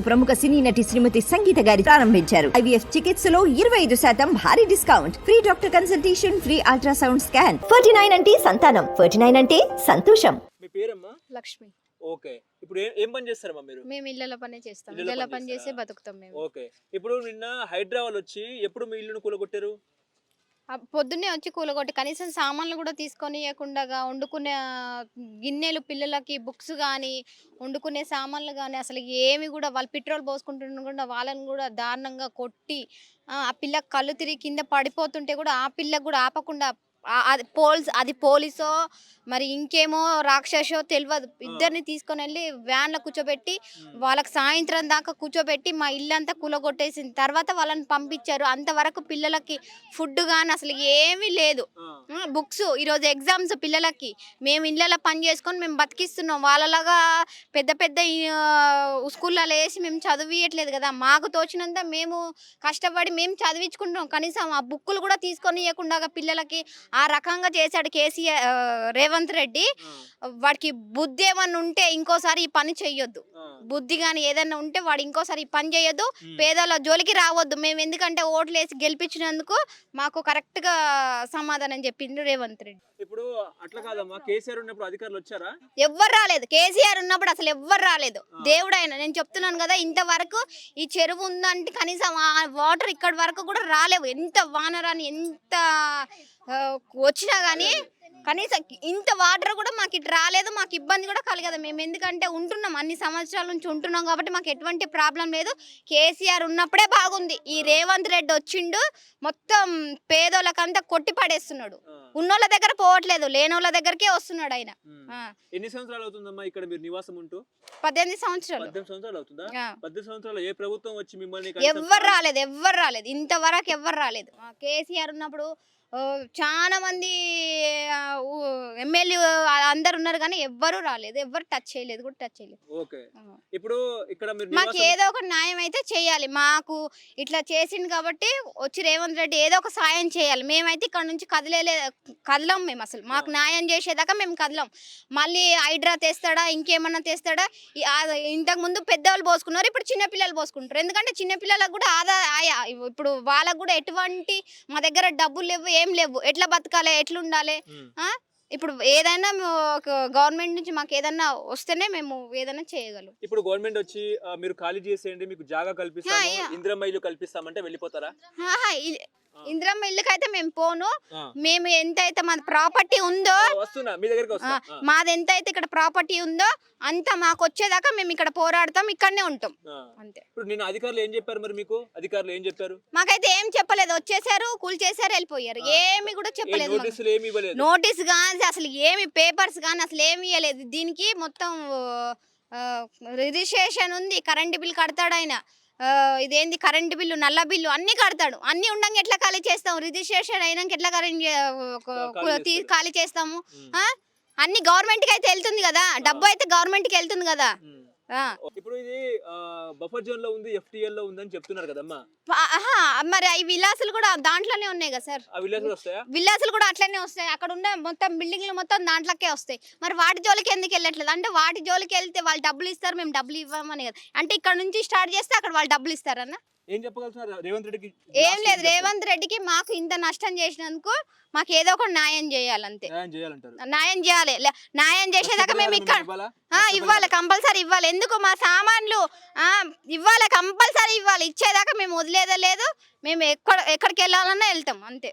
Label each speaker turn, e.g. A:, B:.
A: ప్రముఖ సినీ నటి శ్రీమతి సంగీత గారి ప్రారంభించారు. ఐవీఎఫ్ చికిత్సలో ఇరవై ఐదు శాతం భారీ discount. Free doctor consultation free ultrasound scan. Ferty nine అంటే సంతానం. ఫర్టీ నైన్ అంటే సంతోషం.
B: మీ పేరమ్మా?
C: లక్ష్మి.
B: ఓకే. ఇప్పుడు ఏ- పని చేస్తారమ్మా మీరు?
C: మేము ఇళ్ళలో పనే చేస్తాం.
B: ఇళ్ళలో
C: ఇళ్ళలో
B: పని
C: చేసి? బతుకుతాం మేము.
B: ఓకే. ఇప్పుడు నిన్న హైదరాబాద్ వచ్చి ఎప్పుడు మీ ఇల్లును కూలగొట్టారు?
C: పొద్దున్నే వచ్చి కూలగొట్టి కనీసం సామాన్లు కూడా తీసుకొని ఇవ్వకుండా వండుకునే గిన్నెలు పిల్లలకి బుక్స్ కానీ వండుకునే సామాన్లు కానీ అసలు ఏమి కూడా వాళ్ళు పెట్రోల్ పోసుకుంటుండకుండా వాళ్ళని కూడా దారుణంగా కొట్టి ఆ పిల్ల కళ్ళు తిరిగి కింద పడిపోతుంటే కూడా ఆ పిల్లకు కూడా ఆపకుండా అది పోల్స్ అది పోలీసో మరి ఇంకేమో రాక్షసో తెలియదు ఇద్దరిని తీసుకొని వెళ్ళి వ్యాన్లో కూర్చోబెట్టి వాళ్ళకి సాయంత్రం దాకా కూర్చోబెట్టి మా ఇల్లంతా కూలగొట్టేసిన తర్వాత వాళ్ళని పంపించారు. అంతవరకు పిల్లలకి ఫుడ్ కానీ అసలు ఏమీ లేదు. బుక్స్ ఈరోజు ఎగ్జామ్స్ పిల్లలకి. మేము ఇళ్ళలో పని చేసుకొని మేము బతికిస్తున్నాం. వాళ్ళలాగా పెద్ద పెద్ద స్కూళ్ళలో వేసి మేము చదివియట్లేదు కదా. మాకు తోచినంత మేము కష్టపడి మేము చదివించుకుంటున్నాం. కనీసం ఆ బుక్కులు కూడా తీసుకొని ఇవ్వకుండా పిల్లలకి ఆ రకంగా చేశాడు కేసీఆర్ రేవంత్ రెడ్డి. వాడికి బుద్ధి ఏమన్నా ఉంటే ఇంకోసారి ఈ పని చెయ్యొద్దు. బుద్ధి కానీ ఏదైనా ఉంటే వాడు ఇంకోసారి ఈ పని చేయొద్దు. పేదల జోలికి రావద్దు. మేము ఎందుకంటే ఓట్లు వేసి గెలిపించినందుకు మాకు కరెక్ట్గా సమాధానం చెప్పిండు రేవంత్ రెడ్డి.
B: ఇప్పుడు అట్లా కాదమ్మా. కేసీఆర్ ఉన్నప్పుడు అధికారులు వచ్చారా?
C: ఎవ్వరు రాలేదు. కేసీఆర్ ఉన్నప్పుడు అసలు ఎవ్వరు రాలేదు. దేవుడు ఆయన నేను చెప్తున్నాను కదా ఇంతవరకు ఈ చెరువు ఉందంటే కనీసం ఆ వాటర్ ఇక్కడి వరకు కూడా రాలేవు. ఎంత వాన రాని ఎంత వచ్చినా కానీ కనీసం ఇంత వాటర్ కూడా మాకు ఇటు రాలేదు మాకు ఇబ్బంది కూడా కలగదు మేము ఎందుకంటే ఉంటున్నాం అన్ని సంవత్సరాల నుంచి ఉంటున్నాం కాబట్టి మాకు ఎటువంటి ప్రాబ్లం లేదు. కేసీఆర్ ఉన్నప్పుడే బాగుంది. ఈ రేవంత్ రెడ్డి వచ్చిండు మొత్తం పేదోళ్ళకంతా కొట్టి పడేస్తున్నాడు. ఉన్నోళ్ళ దగ్గర పోవట్లేదు లేనోళ్ళ దగ్గరకే వస్తున్నాడు ఆయన.
B: ఎన్ని సంవత్సరాలు అవుతుందమ్మా ఇక్కడ మీరు నివాసం ఉంటూ?
C: పద్దెనిమిది సంవత్సరాలు.
B: పద్దెనిమిది సంవత్సరాలు అవుతుందా. పద్దెనిమిది సంవత్సరాలు ఏ ప్రభుత్వం వచ్చి మిమ్మల్ని
C: ఎవ్వరు రాలేదు ఎవ్వరు రాలేదు. ఇంతవరకు ఎవ్వరు రాలేదు. కేసీఆర్ ఉన్నప్పుడు చాలా మంది ఎమ్మెల్యే అందరు ఉన్నారు కానీ ఎవ్వరు రాలేదు. ఎవ్వరు టచ్ చేయలేదు కూడా టచ్ చేయలేదు.
B: ఓకే. ఇప్పుడు ఇక్కడ
C: మాకు ఏదో ఒక న్యాయం అయితే చేయాలి. మాకు ఇట్లా చేసింది కాబట్టి వచ్చి రేవంత్ రెడ్డి ఏదో ఒక సాయం చేయాలి. మేమైతే ఇక్కడ నుంచి కదిలేలే కదలం మేము అసలు. మాకు న్యాయం చేసేదాకా మేము కదలం. మళ్ళీ హైడ్రా తెస్తాడా ఇంకేమన్నా తెస్తాడా? ఈ- ఆ- ఇంతకు ముందు పెద్దవాళ్ళు పోసుకున్నారు ఇప్పుడు చిన్నపిల్లలు పోసుకుంటారు ఎందుకంటే చిన్నపిల్లలకు కూడా ఆదా ఆయా ఇప్పుడు వాళ్ళకు కూడా ఎటువంటి మా దగ్గర డబ్బులు లేవు ఏం లేవు. ఎట్లా బతకాలి ఎట్లా ఉండాలి
B: ఉమ్.
C: ఆ? ఇప్పుడు ఏదైనా గవర్నమెంట్ నుంచి మాకు ఏదైనా వస్తేనే మేము ఏదైనా చేయగలం.
B: ఇప్పుడు గవర్నమెంట్ వచ్చి ఆ, మీరు ఖాళీ చేసేయండి మీకు జాగా కల్పిస్తాము ఇల్లు కల్పిస్తామంటే వెళ్ళిపోతారా?
C: ఇందిరమ్మ ఇల్లుకైతే మేము పోను. మేము ఎంత అయితే మన ప్రాపర్టీ ఉందో
B: మీ
C: మాది ఎంత అయితే ఇక్కడ ప్రాపర్టీ ఉందో అంత మాకు వచ్చేదాకా మేము ఇక్కడ పోరాడతాం ఇక్కడనే ఉంటాం. అంతే.
B: ఇప్పుడు అధికారులు ఏం చెప్పారు మరి మీకు? అధికారులు ఏం చెప్పారు?
C: మాకైతే ఏం చెప్పలేదు. వచ్చేసారు కూల్ చేశారు వెళ్ళిపోయారు. ఏమి కూడా చెప్పలేదు నోటీస్ కానీ అసలు ఏమి పేపర్స్ కానీ అసలు ఏమి ఇవ్వలేదు. దీనికి మొత్తం రిజిస్ట్రేషన్ ఉంది కరెంట్ బిల్ కడతాడు ఆయన. ఇదేంది కరెంట్ బిల్లు నల్ల బిల్లు అన్ని కడతాడు. అన్ని ఉండంగా ఎట్లా ఖాళీ చేస్తాం? రిజిస్ట్రేషన్ అయినాక ఎట్లా కరెంట్
B: ఖాళీ
C: చేస్తాము? అన్ని గవర్నమెంట్కి అయితే వెళ్తుంది కదా? డబ్బు అయితే గవర్నమెంట్కి వెళ్తుంది కదా.
B: ఇప్పుడు ఇది బఫర్ జోన్లో ఉంది ఎఫ్టిఎల్లో ఉందని చెప్తున్నారు కదమ్మా.
C: మరి ఈ విలాసులు కూడా దాంట్లోనే ఉన్నాయి కదా సార్?
B: విలేజ్ వస్తాయా?
C: విల్లాసులు కూడా అట్లనే వస్తాయి. అక్కడ ఉన్న మొత్తం బిల్డింగ్లు మొత్తం దాంట్లోకే వస్తాయి. మరి వాటి జోలికి ఎందుకు వెళ్ళట్లేదు? అంటే వాటి జోలికి వెళ్తే వాళ్ళు డబ్బులు ఇస్తారు మేము డబ్బులు ఇవ్వమని కదా. అంటే ఇక్కడ నుంచి స్టార్ట్ చేస్తే అక్కడ వాళ్ళు డబ్బులు ఇస్తారన్న?
B: ఏం చెప్పగలుగుతున్నారు? రేవంత్ రెడ్డికి
C: ఏం లేదు రేవంత్ రెడ్డికి మాకు ఇంత నష్టం చేసినందుకు మాకు ఏదో ఒక న్యాయం చేయాలంతే.
B: న్యాయం చేయాలంటారు.
C: న్యాయం చేయాలి. న్యాయం చేసేదాకా మేము ఇక్కడ?
B: ఇవ్వాలా?
C: కంపల్సరీ ఇవ్వాలి. ఎందుకు మా సామాన్లు ఇవ్వాలి కంపల్సరీ ఇవ్వాలి. ఇచ్చేదాకా మేము వదిలేదే లేదు. మేము ఎక్కడ ఎక్కడికి వెళ్ళాలన్నా వెళ్తాం అంతే.